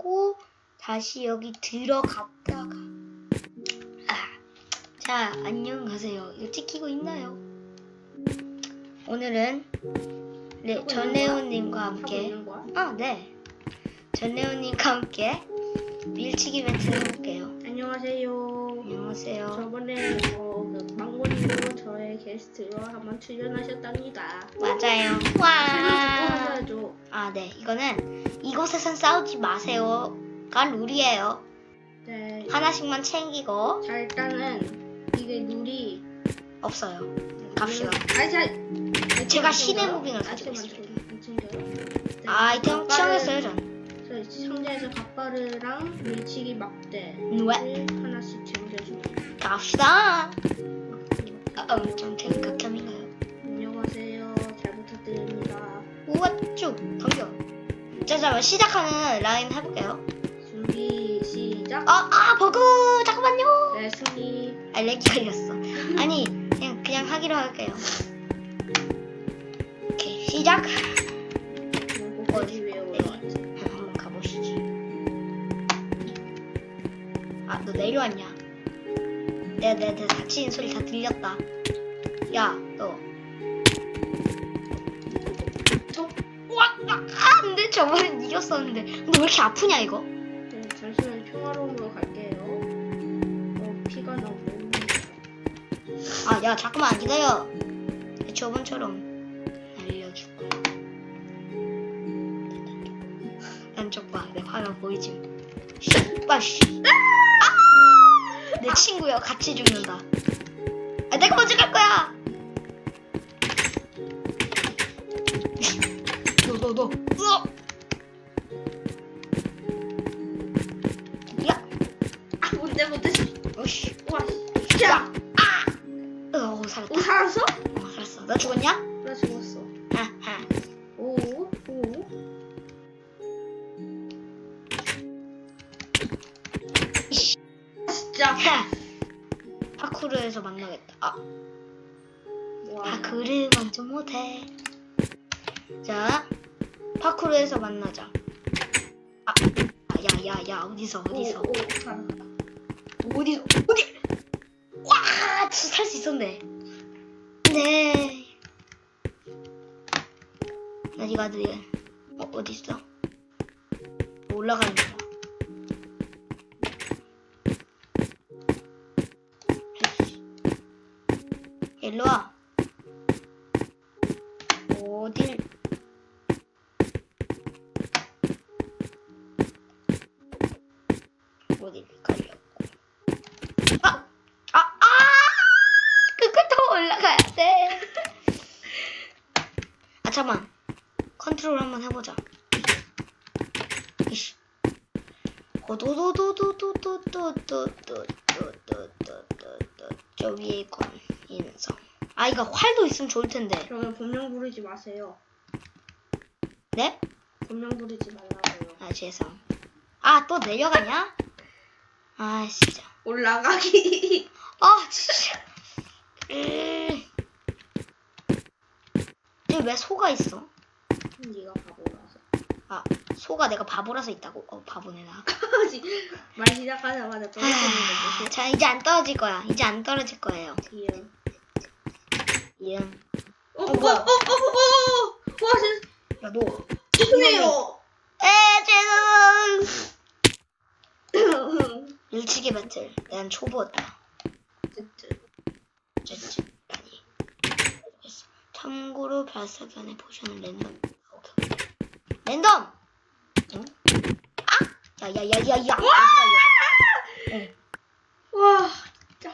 찍고 다시 여기 들어갔다가 아, 자 안녕 하세요. 이거 찍히고 있나요? 오늘은 네, 하고 함께? 아 네. 전레오님과 함께 밀치기 멘트 해볼게요. 안녕하세요. 안녕하세요. 저번에 어, 그 망고님도 저의 게스트로 한번 출연하셨답니다. 맞아요. 와. 아, 네. 이거는 이곳에선 싸우지 마세요가 룰이에요. 네. 하나씩만 챙기고 자 일단은 이게 룰이 없어요. 갑시다. 아니 자 제가 신의 무빙을 가지고 아이템 있습니다. 안 챙겨요? 네. 아이템 갑바를- 취향했어요, 전. 저 상자에서 갑바르랑 밀치기 막대를 왜? 하나씩 챙겨줍니다. 갑시다. 아, 어, 좀 되게 극혐인가요? 안녕하세요. 잘 부탁드립니다. 우와, 쭉 당겨. 자, 자, 시작하는 라인 해볼게요. 준비 시작. 아, 아, 버그! 잠깐만요. 네 승리. 아, 렉이 걸렸어. 아니, 그냥, 그냥 하기로 할게요. 오케이, 시작. 어디 내가, 내가 다치는 소리 다 들렸다. 야, 너. 저, 와, 아, 아, 근데 저번엔 이겼었는데. 근데 왜 이렇게 아프냐, 이거? 네, 잠시만 평화로움으로 갈게요. 어, 피가 너무. 아, 야, 잠깐만, 기다려. 저번처럼 날려줄 거야. 왼쪽 봐, 내 화면 보이지? 씨발, 씨. 아! 내 친구야, 같이 죽는다. 아, 내가 먼저 갈 거야! 너, 너, 너. 으어! 야! 아, 뭔데, 뭔데? 어씨. 와, 야! 어, 살았다. 오, 살았어? 어, 살았어. 너 죽었냐? 나 죽었어. 파쿠르에서 만나겠다. 아, 와. 파쿠르 먼저 못해. 자, 파쿠르에서 만나자. 아, 아, 야, 야, 야, 어디서, 어디서, 오, 오. 어디서, 어디? 와, 살수 있었네. 네. 어디가 돼? 어, 어디 있어? 올라가는 거야. 일로 와. 어딜? 어딜 가려고? 아, 아, 아! 그것도 올라가야 돼. 아 잠만. 컨트롤 한번 해보자. 이씨. 어, 도도도도도도도도도도도도도도 저 위에 건 인성. 아 이거 활도 있으면 좋을 텐데. 그러면 본명 부르지 마세요. 네? 본명 부르지 말라고요. 아 죄송. 아 또 내려가냐? 아 진짜. 올라가기. 아 진짜. 음. 왜 소가 있어? 네가 바보라서. 아 소가 내가 바보라서 있다고? 어 바보네 나. 말 시작하자마자 떨어지는 아, 거지. 자 이제 안 떨어질 거야. 이제 안 떨어질 거예요. 이응. 이 응. 어, 어, 어, 뭐야? 어, 어, 어, 어. 와, 진짜 야 너. 죄송해요. 에 죄송. 일치기 배틀. 난 초보였다. 쯔쯔. 아니. 알겠어. 참고로 발사견의 포션은 랜덤. 오케이. 랜덤. 응? 아! 야 야 야 야야. 응. 와, 진짜.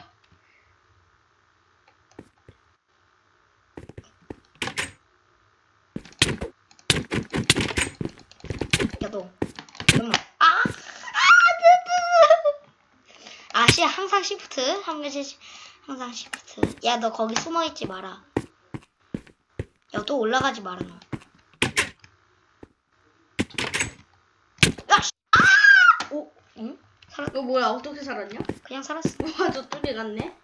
야 너. 잠깐만. 아! 아! 뜨뜨. 아 시 시프트. 한 번씩 항상 시프트. 야 너 거기 숨어 있지 마라. 야 또 올라가지 마라 너. 야! 씨. 아! 오, 응? 살았. 너 뭐야? 어떻게 살았냐? 그냥 살았어. 와, 저 뚜레 갔네.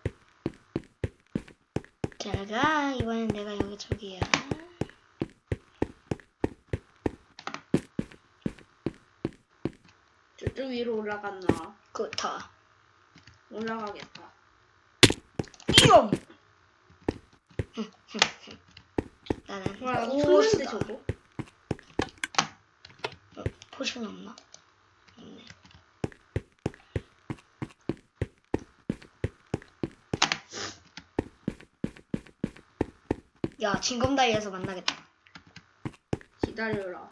잘가 이번엔 내가 여기 저기야. 저쪽 위로 올라갔나? 그렇다. 올라가겠다. 이용. 나는 와, 나도 고수다. 쳤는데 저거. 어, 포션이 없나? 없네. 야, 진검다리에서 만나겠다. 기다려라.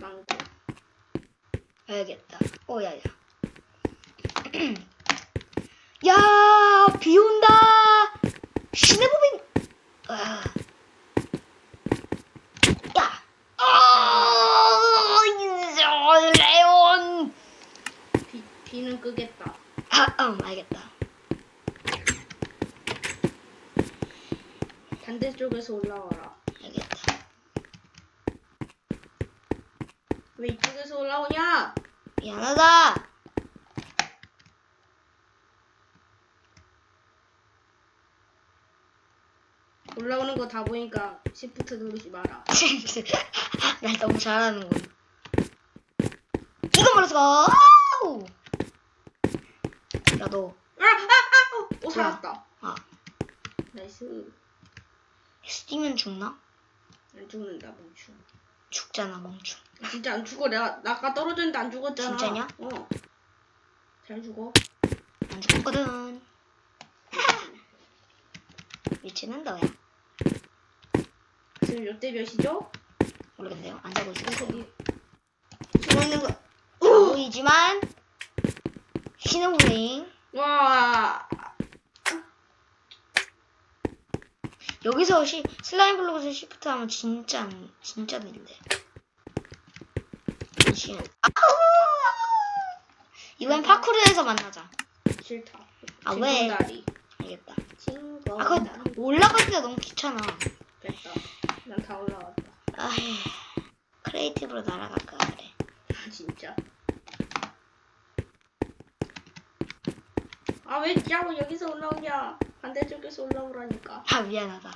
망고. 알겠다. 오, 야, 야. 야, 비 온다! 무빙! 아. 야! 아, 레온! 비, 비는 끄겠다. 아, 음, 알겠다. 반대쪽에서 올라와라. 알겠다. 왜 이쪽에서 올라오냐? 미안하다! 올라오는 거 다 보니까 시프트 누르지 마라. 날 너무 잘하는군. 멀어서 아우! 야, 너, 아, 아, 아! 어, 어 살았다. 아, 나이스. 뛰면 죽나? 안 죽는다, 멈추. 죽잖아, 멍충. 진짜 안 죽어. 내가, 나 아까 떨어졌는데 안 죽었잖아. 진짜냐? 어. 잘 죽어. 안 죽었거든. 위치는 너야. 지금 몇 대 몇이죠? 모르겠네요. 안 자고 있었어요. 저기 숨어 있는 거. 보이지만 무빙 와. 여기서 시, 슬라임 블록에서 시프트 하면 진짜 진짜 느린데. 신. 이번엔 파쿠르에서 만나자. 싫다. 아, 왜? 징검다리. 알겠다. 징검다리. 아, 그거 올라가기가 너무 귀찮아. 됐다. 난다 올라왔다. 아이, 크리에이티브로 날아갈까 그래. 아, 진짜. 아, 왜 자꾸 여기서 올라오냐? 반대쪽에서 올라오라니까. 아 미안하다.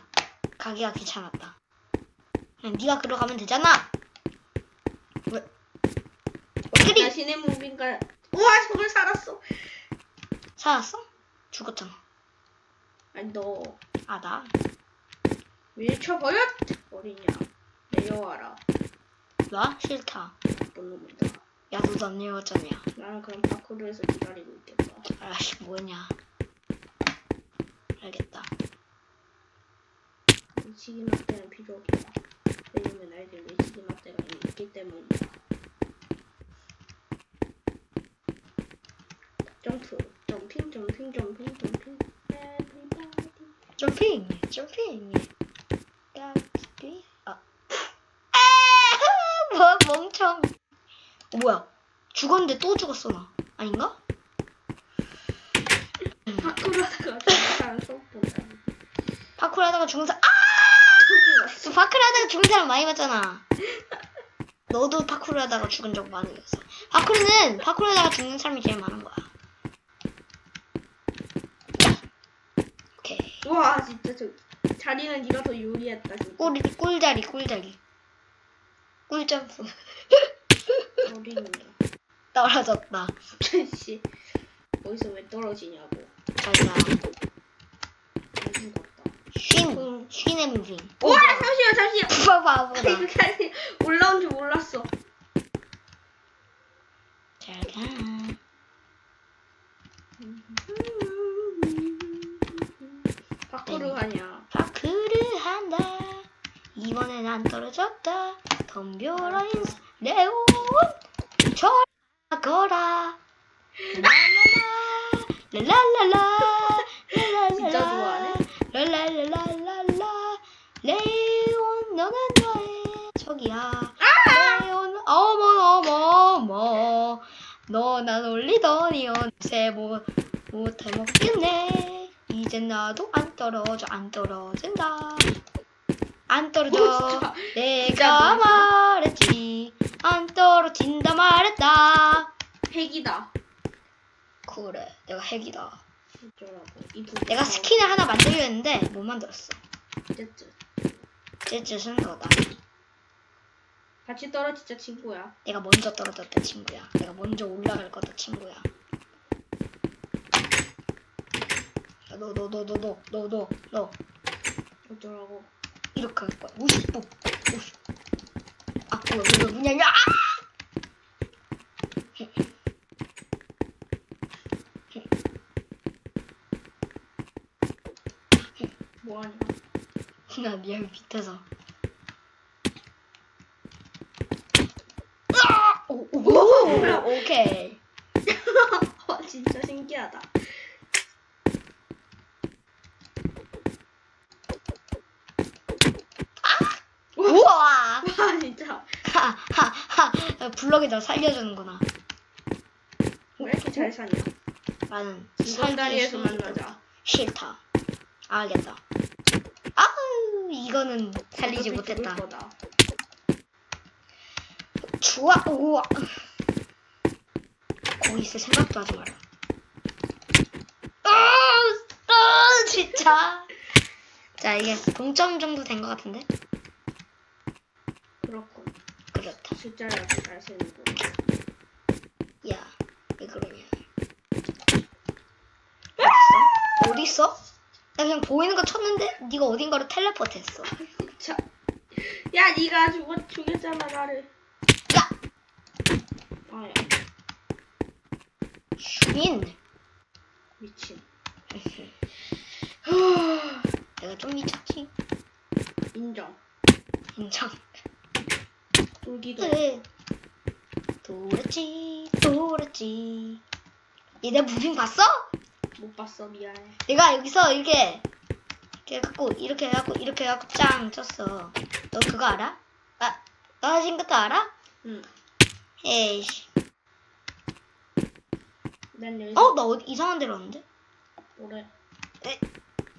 가기가 귀찮았다. 그냥 네가 그러 가면 되잖아. 왜? 나 어떻게 신의 무빙가. 우와, 저걸 살았어. 살았어? 죽었잖아. 아니, 너. 아 나? 밀쳐버려! 어리냐. 내려와라. 나 싫다. 나쁜 놈이다. 야 너도 안 읽었잖아. 나는 그럼 파크로에서 기다리고 있겠다. 아씨 뭐냐. 알겠다. 밀치기 막대는 필요 없다. 왜냐면 나에게 밀치기 막대가 이미 있기 때문이다. 점프, 점핑, 점핑, 점핑, 점핑. 점핑, 점핑. 까비. 아. 아, 뭐 멍청. 어, 뭐야? 죽었는데 또 죽었어 나. 아닌가? 파크로 하다가 처음 본다. 파쿠르 하다가 죽은 사람. 아! 파쿠르 하다가 죽은 사람 많이 봤잖아. 너도 파쿠르 하다가 죽은 적 많으셨어. 파쿠르는 파쿠르 하다가 죽는 사람이 제일 많은 거야. 오케이. 와 진짜 저 자리는 네가 더 유리했다 진짜. 꿀, 꿀자리, 꿀자리. 꿀점프. 어리는 떨어졌다. 씨 어디서 왜 떨어지냐고. 자자. 안 죽었다. 쉰. 쉰의 무빙. 와 잠시만 잠시만. 푸바 바보다. 이렇게 하니 올라온 줄 몰랐어. 잘 가. 파크로 하냐? 파크르 한다. 이번엔 안 떨어졌다. 덤벼라 인사. 레온. 저거라. 랄랄라. 랄랄라. 진짜 좋아하네. 랄랄랄랄랄라. 레온 너는 나의. 아! 레온 어머 어머 어머. 너나 놀리더니 어느새 못 못해 먹겠네. 이젠 나도 안 떨어져 안 떨어진다. 안 떨어져. 뭐 오, 내가 말했지. 안 떨어진다 말했다. 핵이다. 그래, 내가 핵이다. 내가 스킨을 하나 만들려 했는데 못 만들었어. 쯧쯧. 쯧쯧은 거다. 같이 떨어지자 친구야. 내가 먼저 떨어졌다 친구야. 내가 먼저 올라갈 거다 친구야. 너 너 너 너 너 너 너너 어쩌라고? 이렇게 할 거야. 오십 ปุ๊오십 아 뭐야 뭐야 뭐냐 야! 뭐하냐. 나 리얼 밑에서. 아! 오, 오, 오, 오케이. 와 진짜 신기하다. 우와! 와 진짜. 하하하 블럭이 나 살려주는구나. 왜 이렇게 잘 사냐. 나는 이건다리에서 살기 만나자. 싫다. 알겠다. 아우 이거는 살리지 못했다. 좋아 우와. 거기 있을 생각도 하지 마라. 아, 아 진짜. 자 이게 동점 정도 된 것 같은데. 그렇군. 그렇다. 숫자를 잘 세는군. 야, 왜 그러냐? 어딨어? 어딨어? 나 그냥 보이는 거 쳤는데 네가 어딘가로 텔레포트했어. 자. 야 네가 죽었 죽였잖아 나를. 야, 아야 슈민. 미친. 내가 좀 미쳤지. 인정. 인정. 돌기도. 그래. 돌았지, 돌았지. 얘내 무빙 봤어? 못 봤어 미안해. 내가 여기서 이렇게 이렇게 갖고 이렇게 해갖고 이렇게 해갖고 짱 쳤어. 너 그거 알아? 아, 떨어진 것도 알아? 응. 에이씨. 난 여기서 어, 나 어디 이상한 데로 왔는데? 오래.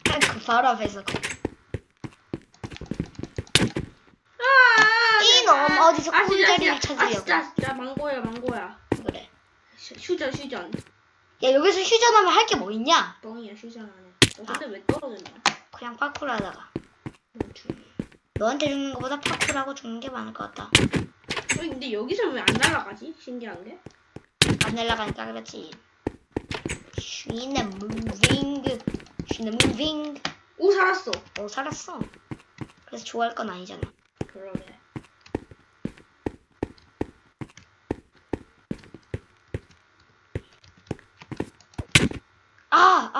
아, 그 바로 앞에서. 그- 아, 이놈, 어디서 아, 진짜, 꿀다리를 진짜. 찾으려고. 아 진짜 진짜 망고야 망고야. 그래. 휴- 휴전 휴전. 야, 여기서 휴전하면 할 게 뭐 있냐? 뻥이야 휴전 안 해. 너 아. 근데 왜 떨어졌냐? 그냥 파쿠르 하다가. 너. 너한테 죽는 것보다 파쿠르하고 죽는 게 많을 것 같다. 왜 근데 여기서 왜 안 날아가지? 신기한 게. 안 날라가니까 그렇지. 쉬는 무빙. 쉬는 무빙. 오 살았어. 어, 살았어. 그래서 좋아할 건 아니잖아. 그러게.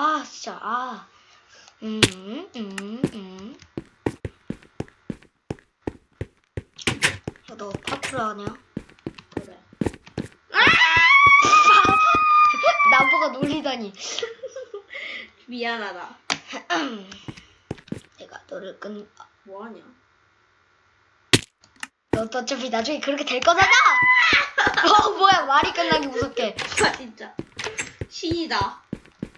아, 아, 진짜, 아. 음, 음, 음. 야, 너 파쿠르 하냐? 그래. 나보고 놀리다니. 미안하다. 내가 너를 끈, 뭐하냐? 너도 어차피 나중에 그렇게 될 거잖아! 어, 뭐야, 말이 끝나기 무섭게. 아 진짜. 신이다.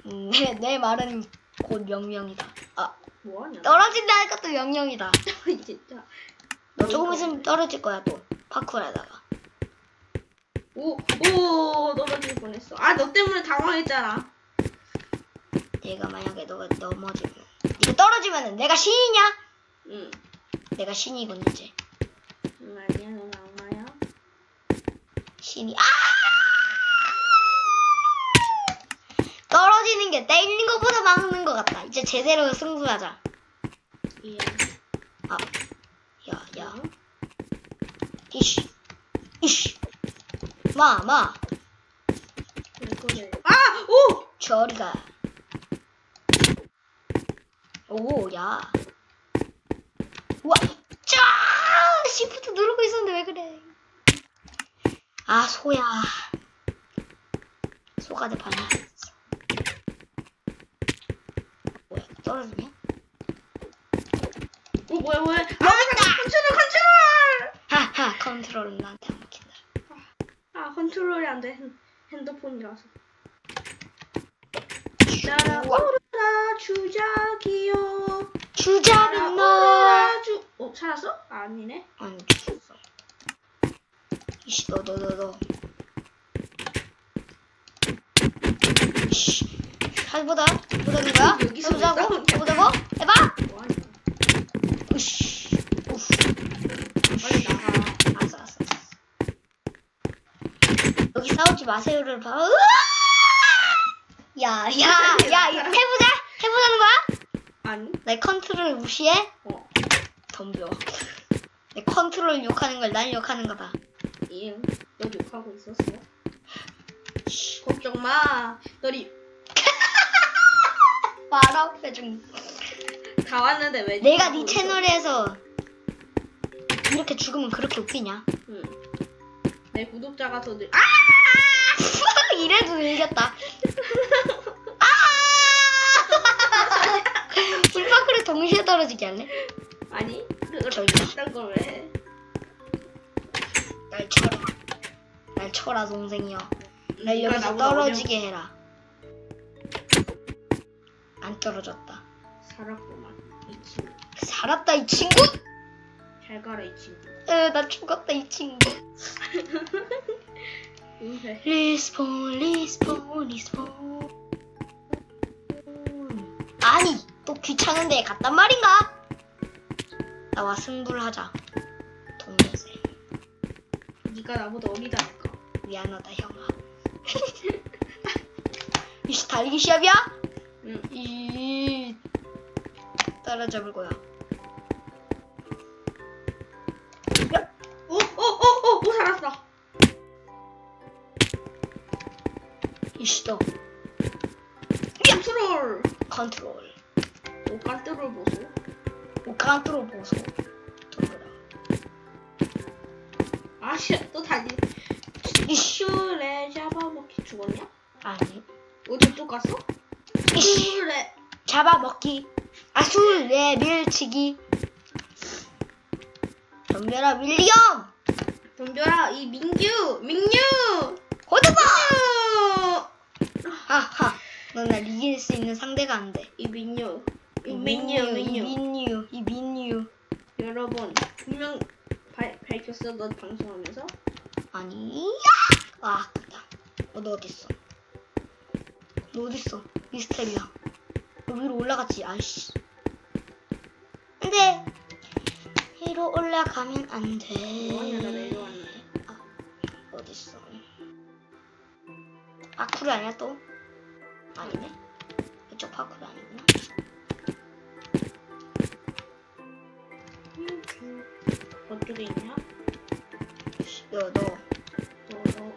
음, 내, 내 말은 곧 명령이다. 아, 뭐하냐? 떨어진다 할 것도 명령이다. 진짜. 너 조금 있으면 떨어질 거야, 또. 파쿠르 하다가. 오, 오, 떨어질 뻔했어. 아, 너 때문에 당황했잖아. 내가 만약에 너가 넘어지면. 네가 떨어지면은 내가 신이냐? 응. 내가 신이군, 이제. 응, 아니야, 넌 악마야. 신이, 아! 떨어지는 게 때리는 것보다 막는 것 같다. 이제 제대로 승부하자. 예. 아, 야, 야. 이씨, 이씨. 마, 마, 왜 그래? 아, 오! 저리 가. 오, 야. 우와, 짜! 시프트 누르고 있었는데 왜 그래? 아, 소야. 소가 내 반이 있어. 뭐야, 떨어지냐? 오, 뭐야, 뭐야. 아, 잠깐, 컨트롤, 컨트롤! 하하, 컨트롤은 나한테 안 먹힌다. 아, 컨트롤이 안 돼. 핸- 핸드폰이라서. 우와, 날아오르라, 주작이요. 주작은 너. 날아오르라, 주... 어, 살았어? 아니네. 아니, 죽었어. 이씨, 너, 너, 너, 너. 이씨. 해보다? 해보자는 거야? 여기서 해보자고? 왜 싸우냐? 해보자고? 해봐! 뭐하냐. 으씨. 우ff. 빨리 나가. 알았어, 알았어. 싸우지 마세요를 봐. 야, 야, 야, 이거 해보자. 해보자는 거야? 아니? 내 컨트롤 무시해? 어. 덤벼. 내 컨트롤 욕하는 걸 난 욕하는 거다. 이응. 너 욕하고 있었어. 걱정 마. 너리 말아, 배중. 다 왔는데 왜? 내가 욕하고 네 있어? 채널에서 이렇게 죽으면 그렇게 웃기냐? 응. 내 구독자가 더 늘. 아! 이래도 이겼다. 아! 불파크를 동시에 떨어지게 할래? 아니? 그걸. 이딴 걸 왜? 해? 날 쳐라. 날 쳐라, 동생이여. 날 네가 여기서 나보다 떨어지게 해라. 안 떨어졌다. 살았구만. 이 친구. 살았다, 이 친구? 잘 가라 이 친구. 으, 나 죽었다, 이 친구. 리스폰, 리스폰, 리스폰. 아니, 또 귀찮은데 갔단 말인가? 나와 승부를 하자. 동료세. 네가 나보다 어리다 니까. 미안하다, 형아. 이씨, 달리기 시합이야? 응. 이 따라잡을 거야. 너 컨트롤. 컨트롤. 오 컨트롤 보소. 오칸트로 보소. 돌려라. 아씨, 또 달리. 이씨, 슈레 잡아먹기 죽었냐? 아니. 어디 또 갔어? 이씨, 슈레. 잡아먹기. 아술래 밀치기. 덤벼라, 윌리엄. 덤벼라 이 민규, 민규. 호드바. 하하. 넌날 이길 수 있는 상대가 안 돼. 이 민규. 이이 민규, 이. 민유, 이 민유. 여러분 분명 발, 밝혔어 너 방송하면서 아니. 아, 됐다. 어, 너 어딨어? 너 어딨어? 미스테리야. 너 위로 올라갔지? 아이씨. 안 돼. 위로 올라가면 안 돼. 뭐하냐 나 내려왔는데 어딨어? 파쿠르 아니야 또? 아니네. 이쪽 파쿠르 아니구나. 어떻게 있냐? 너, 너. 너, 너.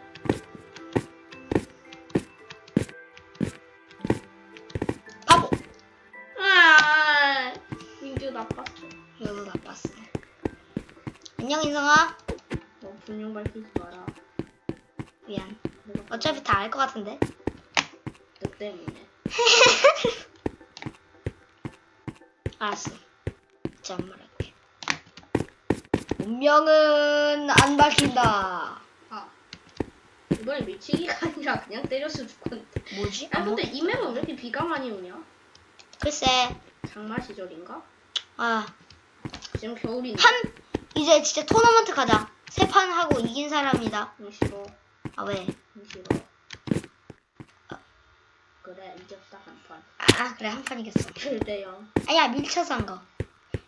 바보! 아 민규 나빴어 너도 나빴어. 안녕, 인성아. 너 분명 밝히지. 내가 어차피 다 알 것 같은데. 너 때문에 알았어. 진짜 안 말할게. 운명은 안 밝힌다. 아 이번에 밀치기가 아니라 그냥 때렸을 죽었는데 뭐지? 아 근데 이 맵은 왜 이렇게 비가 많이 오냐? 글쎄. 장마 시절인가? 아, 지금 겨울인데 판 이제 진짜 토너먼트 가자. 세 판 하고 이긴 사람이다. 응 싫어 아 왜? 응 싫어 그래 이겼다 한 판 아 그래 한 판 이겼어. 1대0 아니야 밀쳐서 한 거.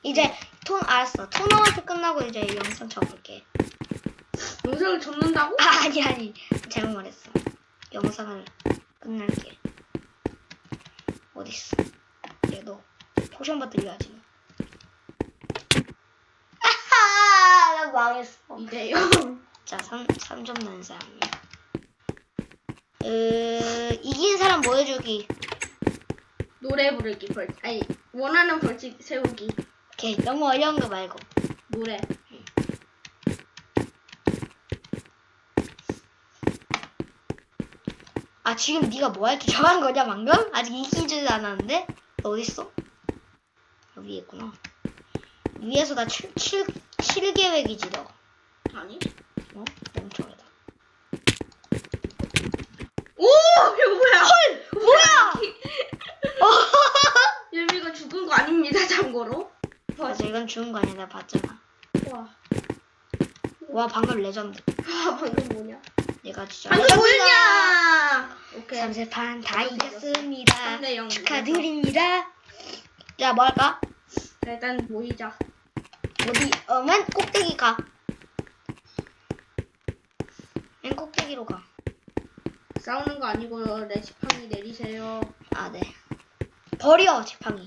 이제 톤 알았어. 토너먼트 끝나고 이제 영상 접을게. 영상을 접는다고? 아 아니 아니 잘못 말했어. 영상을 끝낼게. 어딨어? 얘너 포션 받들려야지. 아하 나 망했어. 2대0 자, 3, 3점 넣은 사람. 으, 이긴 사람 뭐 해주기. 노래 부르기 벌 아니 원하는 벌칙 세우기 오케이, 너무 어려운 거 말고. 노래 아, 지금 네가 뭐 할지 정한 거냐, 방금? 아직 이기지도 않았는데? 너 어딨어? 아, 위에 있구나. 위에서 나 7, 7, 7계획이지, 너. 아니 어? 멍청이다. 오 이거 뭐야 헐 뭐야! 열미가 죽은 거 아닙니다 참고로 맞아, 이건 죽은 거 아니야, 내가 봤잖아. 와 와, 방금 레전드. 아, 방금 뭐냐 얘가 진짜. 방금. 뭐였냐 오케이 3세판 다 방금 이겼습니다. 삼대 영 축하드립니다. 자, 뭐 할까? 자, 일단 모이자 어디? 어, 맨 꼭대기 가. 맨 꼭대기로 가. 싸우는 거 아니고요. 내 지팡이 내리세요. 아, 네. 버려, 지팡이.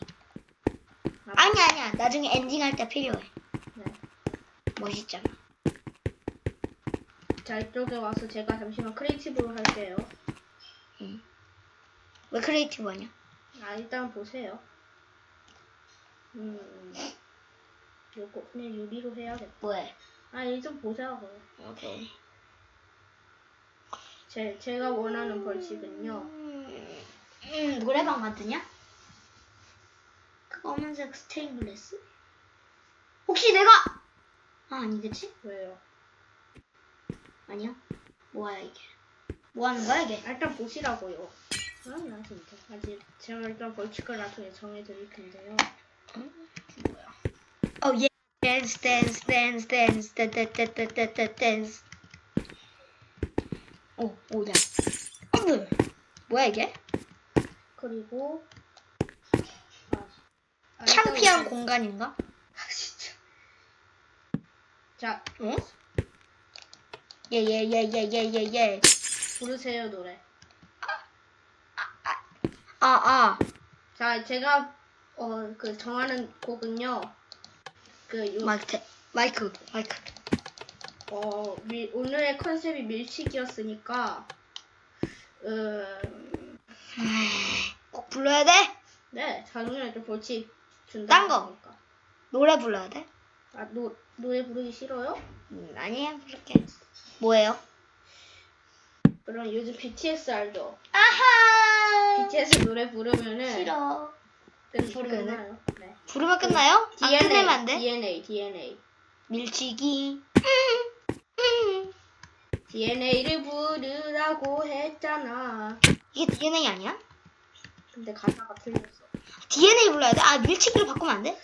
아, 아니, 아니야. 나중에 엔딩 할 때 필요해. 네. 멋있잖아. 자 이쪽에 와서 제가 잠시만 크리에이티브로 할게요. 응. 왜 크리에이티브 하냐? 아 일단 보세요. 음. 요거 그냥 유리로 해야겠다. 뭐해? 아 일단 보자고요. 오케이. 제 제가 원하는 벌칙은요. 음, 음, 노래방 만드냐? 그 검은색 스테인블레스? 혹시 내가 아 아니겠지? 왜요? 아니야. 뭐야 이게? 뭐 하는 거야 이게? 아, 일단 보시라고요. 아 나 진짜 아직 제가 일단 벌칙을 나중에 정해드릴 텐데요. 뭐야? 어 예. 댄스 댄스 댄스 댄스 댄스 댄스 오 오냐? 어머 뭐야 이게? 그리고 아, 아, 창피한 일단 공간인가? 아 진짜. 자 응? 예예예예예예예. 부르세요 노래. 아 아. 자 제가 어 그 정하는 곡은요. 그 요, 마이크 테- 마이크 마이크. 어 밀, 오늘의 컨셉이 밀치기였으니까 음, 꼭 불러야 돼? 네 자동이한테 벌칙 준다. 딴 거. 노래 불러야 돼? 아 노, 노래 부르기 싫어요? 음, 아니야 부를게. 뭐예요? 그럼 요즘 BTS 알죠? 아하. BTS 노래 부르면은 싫어. 끝 부르면은? 끝나요. 네. 부르면 끝나요? 안 끝내면 안 돼? DNA DNA 밀치기. DNA를 부르라고 했잖아. 이게 DNA 아니야? 근데 가사가 틀렸어. DNA 불러야 돼? 아 밀치기로 바꾸면 안 돼?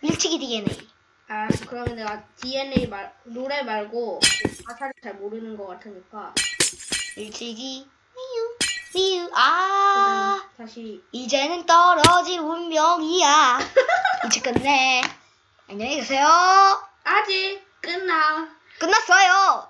밀치기 DNA. 아 그러면 내가 DNA 말 노래 말고 가사를 잘 모르는 것 같으니까 밀치기. 미유 미유. 아 그다음 다시 이제는 떨어질 운명이야. 이제 끝내. 안녕히 계세요. 아직 끝나. 끝났어요.